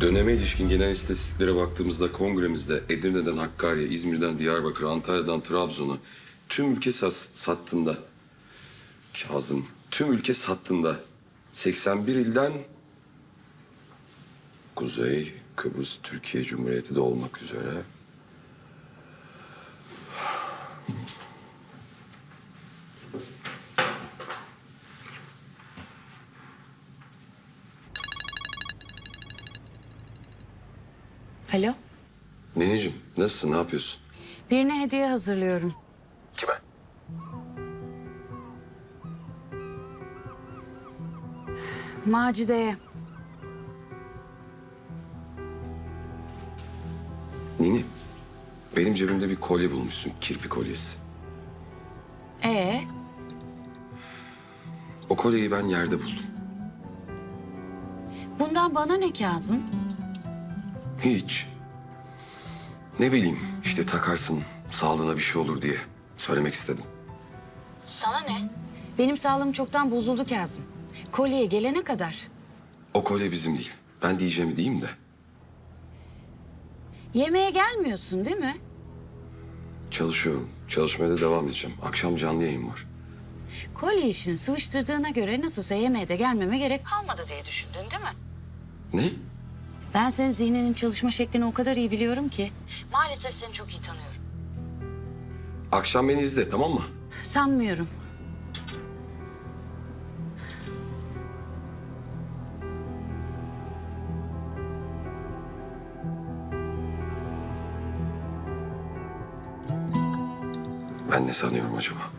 Döneme ilişkin genel istatistiklere baktığımızda kongremizde Edirne'den Hakkari, İzmir'den Diyarbakır, Antalya'dan Trabzon'a tüm ülke sattığında Kazım tüm ülke sattığında 81 ilden Kuzey, Kıbrıs, Türkiye Cumhuriyeti de olmak üzere Neneciğim nasılsın, ne yapıyorsun? Birine hediye hazırlıyorum. Kime? Macide'ye. Nini, benim cebimde bir kolye bulmuşsun, kirpi kolyesi. Ee, O kolyeyi ben yerde buldum. bundan bana ne Kazım? Hiç. Ne bileyim, işte takarsın, sağlığına bir şey olur diye söylemek istedim. Sana ne? Benim sağlığım çoktan bozuldu Kazım. Kolyeye gelene kadar. O kolye bizim değil. Ben diyeceğimi diyeyim de. Yemeğe gelmiyorsun değil mi? Çalışıyorum. Çalışmaya da devam edeceğim. Akşam canlı yayın var. Kolye işini sıvıştırdığına göre nasılsa yemeğe de gelmeme gerek kalmadı diye düşündün değil mi? Ne? Ben senin zihninin çalışma şeklini o kadar iyi biliyorum ki. Maalesef seni çok iyi tanıyorum. Akşam beni izle tamam mı? Sanmıyorum. Ben ne sanıyorum acaba?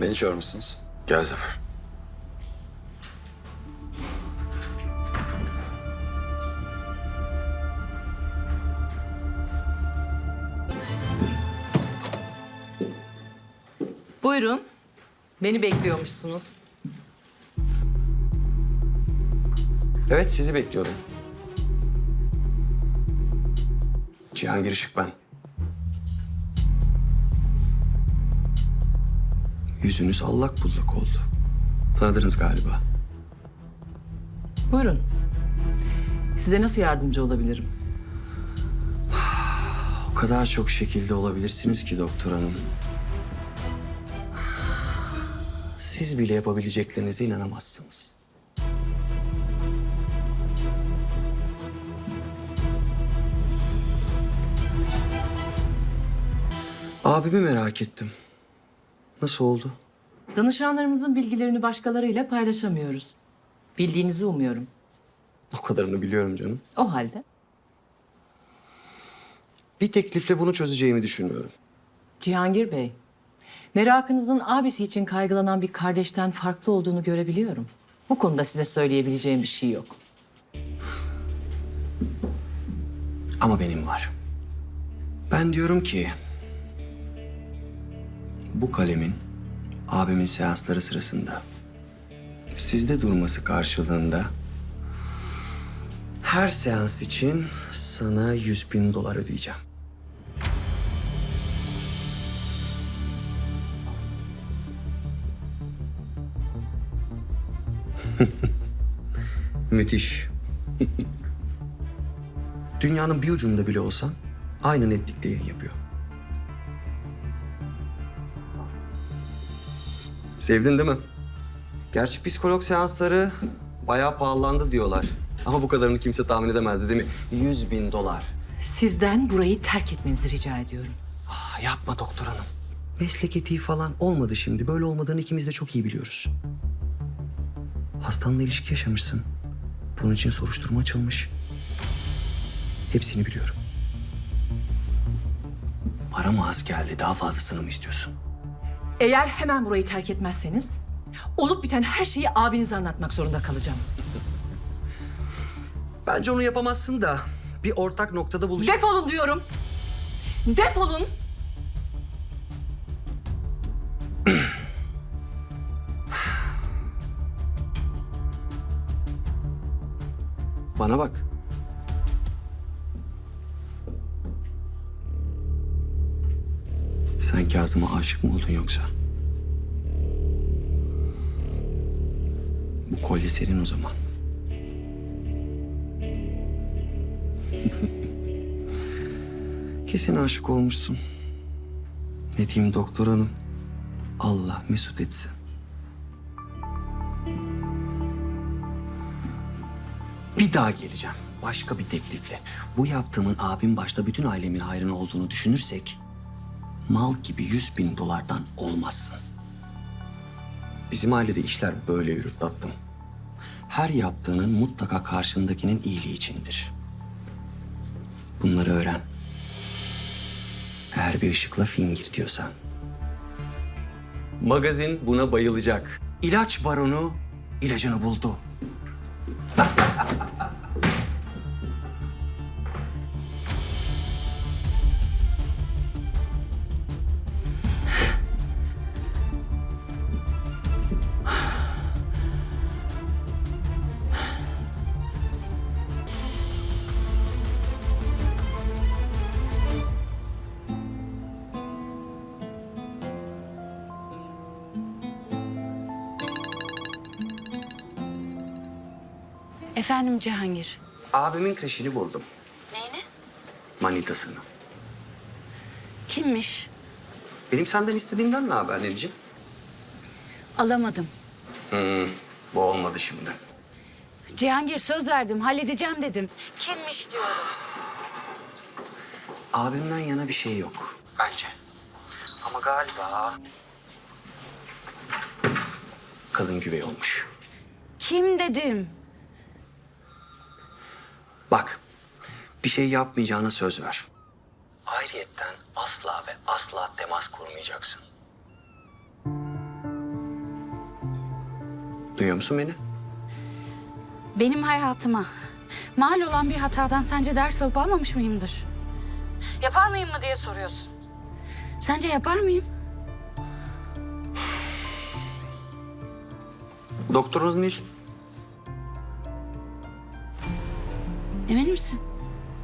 Beni çağırmışsınız. Gel Zafer. Buyurun. Beni bekliyormuşsunuz. Evet sizi bekliyordum. Cihangir Işık ben. Yüzünüz allak bullak oldu. Tanıdınız galiba. Buyurun. Size nasıl yardımcı olabilirim? O kadar çok şekilde olabilirsiniz ki doktor hanım. Siz bile yapabileceklerinize inanamazsınız. Abimi merak ettim. Nasıl oldu? Danışanlarımızın bilgilerini başkalarıyla paylaşamıyoruz. Bildiğinizi umuyorum. O kadarını biliyorum canım. O halde Bir teklifle bunu çözeceğimi düşünüyorum. Cihangir Bey, merakınızın abisi için kaygılanan bir kardeşten farklı olduğunu görebiliyorum. Bu konuda size söyleyebileceğim bir şey yok. Ama benim var. Ben diyorum ki... Bu kalemin abimin seansları sırasında sizde durması karşılığında her seans için sana yüz bin dolar ödeyeceğim. Müthiş. Dünyanın bir ucunda bile olsan aynı netlikte yayın yapıyor. Sevdin değil mi? Gerçi psikolog seansları bayağı pahalandı diyorlar. Ama bu kadarını kimse tahmin edemezdi değil mi? 100 bin dolar. Sizden burayı terk etmenizi rica ediyorum. Ah, yapma doktor hanım. Meslek etiği falan olmadı şimdi. Böyle olmadığını ikimiz de çok iyi biliyoruz. Hastanla ilişki yaşamışsın. Bunun için soruşturma açılmış. Hepsini biliyorum. Para mı az geldi? Daha fazlasını mı istiyorsun? Eğer hemen burayı terk etmezseniz... ...olup biten her şeyi abinize anlatmak zorunda kalacağım. Bence onu yapamazsın da bir ortak noktada buluş... Defolun diyorum. Defolun. Bana bak. Sen Kazım'a aşık mı oldun yoksa? Bu kolye senin o zaman. Kesin aşık olmuşsun. Ne diyeyim doktor hanım? Allah mesut etsin. Bir daha geleceğim. Başka bir teklifle. Bu yaptığımın abim başta bütün ailemin hayrına olduğunu düşünürsek... ...mal gibi yüz bin dolardan olmazsın. Bizim ailede işler böyle yürür tatlım. Her yaptığının mutlaka karşındakinin iyiliği içindir. Bunları öğren. Eğer bir ışıkla film gir diyorsan. Magazin buna bayılacak. İlaç baronu ilacını buldu. Efendim Cihangir. Abimin kreşini buldum. Neyini? Manitasını. Kimmiş? Benim senden istediğimden ne haber Nerici? Alamadım. Bu olmadı şimdi. Cihangir söz verdim, halledeceğim dedim. Kimmiş diyorum. Abimden yana bir şey yok. Bence. Ama galiba... Kadın güvey olmuş. Kim dedim. Bak, bir şey yapmayacağına söz ver. Ayrıyetten asla ve asla temas kurmayacaksın. Duyuyor musun beni? Benim hayatıma mal olan bir hatadan sence ders alıp almamış mıyımdır? Yapar mıyım mı diye soruyorsun. Sence yapar mıyım? Doktorunuz Nil. Emin misin?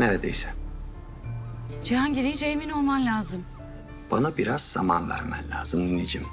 Neredeyse. Cihangir iyice emin olman lazım. Bana biraz zaman vermen lazım Ninicim.